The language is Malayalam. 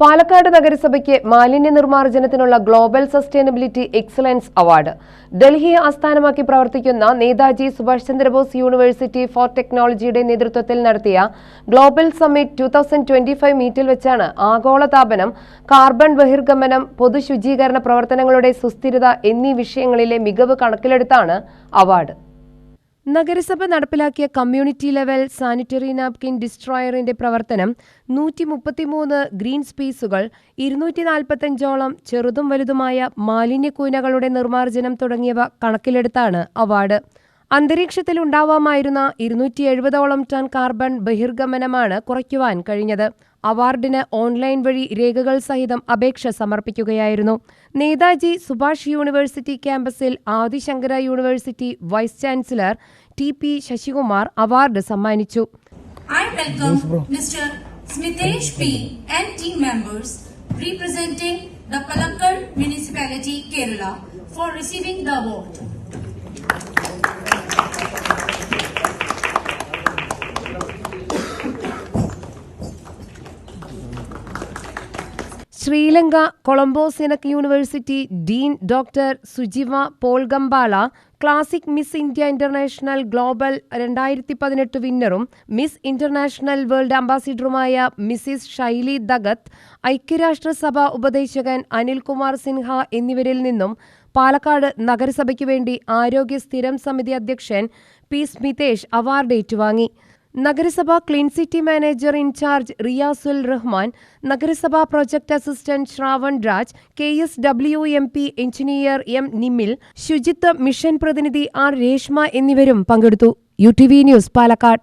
പാലക്കാട് നഗരസഭയ്ക്ക് മാലിന്യ നിർമ്മാർജനത്തിനുള്ള ഗ്ലോബൽ സസ്റ്റൈനബിലിറ്റി എക്സലൻസ് അവാർഡ്. ഡൽഹിയെ ആസ്ഥാനമാക്കി പ്രവർത്തിക്കുന്ന നേതാജി സുഭാഷ് ചന്ദ്രബോസ് യൂണിവേഴ്സിറ്റി ഫോർ ടെക്നോളജിയുടെ നേതൃത്വത്തിൽ നടത്തിയ global summit two thousand twenty five മീറ്റിൽ വെച്ചാണ് ആഗോളതാപനം കാർബൺ ബഹിർഗമനം പൊതുശുചീകരണ പ്രവർത്തനങ്ങളുടെ സുസ്ഥിരത എന്നീ വിഷയങ്ങളിലെ മികവ് കണക്കിലെടുത്താണ് അവാർഡ്. നഗരസഭ നടപ്പിലാക്കിയ കമ്മ്യൂണിറ്റി ലെവൽ സാനിറ്ററി നാപ്കിൻ ഡിസ്ട്രോയറിന്റെ പ്രവർത്തനം നൂറ്റി മുപ്പത്തിമൂന്ന് ഗ്രീൻ സ്പേസുകൾ ഇരുന്നൂറ്റി നാൽപ്പത്തഞ്ചോളം ചെറുതും വലുതുമായ മാലിന്യക്കൂനകളുടെ നിർമ്മാർജനം തുടങ്ങിയവ കണക്കിലെടുത്താണ് അവാർഡ്. അന്തരീക്ഷത്തിൽ ഉണ്ടാവാമായിരുന്ന ഇരുന്നൂറ്റി എഴുപതോളം ടൺ കാർബൺ ബഹിർഗമനമാണ് കുറയ്ക്കുവാൻ കഴിഞ്ഞത്. അവാർഡിന് ഓൺലൈൻ വഴി രേഖകൾ സഹിതം അപേക്ഷ സമർപ്പിക്കുകയായിരുന്നു. നേതാജി സുഭാഷ് യൂണിവേഴ്സിറ്റി ക്യാമ്പസിൽ Adishankara university vice chancellor T P Sasikumar award സമ്മാനിച്ചു. Members representing the Palakkad Municipality, Kerala for receiving the award. Sri Lanka Colombo സിനക് university dean doctor Sujiva Polgampala classic miss India international global രണ്ടായിരത്തി പതിനെട്ട് വിന്നറും മിസ് ഇന്റർനാഷണൽ വേൾഡ് അംബാസിഡറുമായ മിസിസ് ഷൈലി ദഗത്ത് ഐക്യരാഷ്ട്രസഭ ഉപദേശകൻ അനിൽകുമാർ സിൻഹ എന്നിവരിൽ നിന്നും പാലക്കാട് നഗരസഭയ്ക്കു വേണ്ടി ആരോഗ്യ സ്ഥിരം സമിതി അധ്യക്ഷൻ പി. സ്മിതേഷ് അവാർഡ് ഏറ്റുവാങ്ങി. നഗരസഭ clean city manager in charge Riyasul Rahman നഗരസഭാ project assistant Shravan Raj K S W M P engineer M Nimil ശുചിത്വ മിഷൻ പ്രതിനിധി ആർ രേഷ്മ എന്നിവരും പങ്കെടുത്തു. U T V news Palakkad.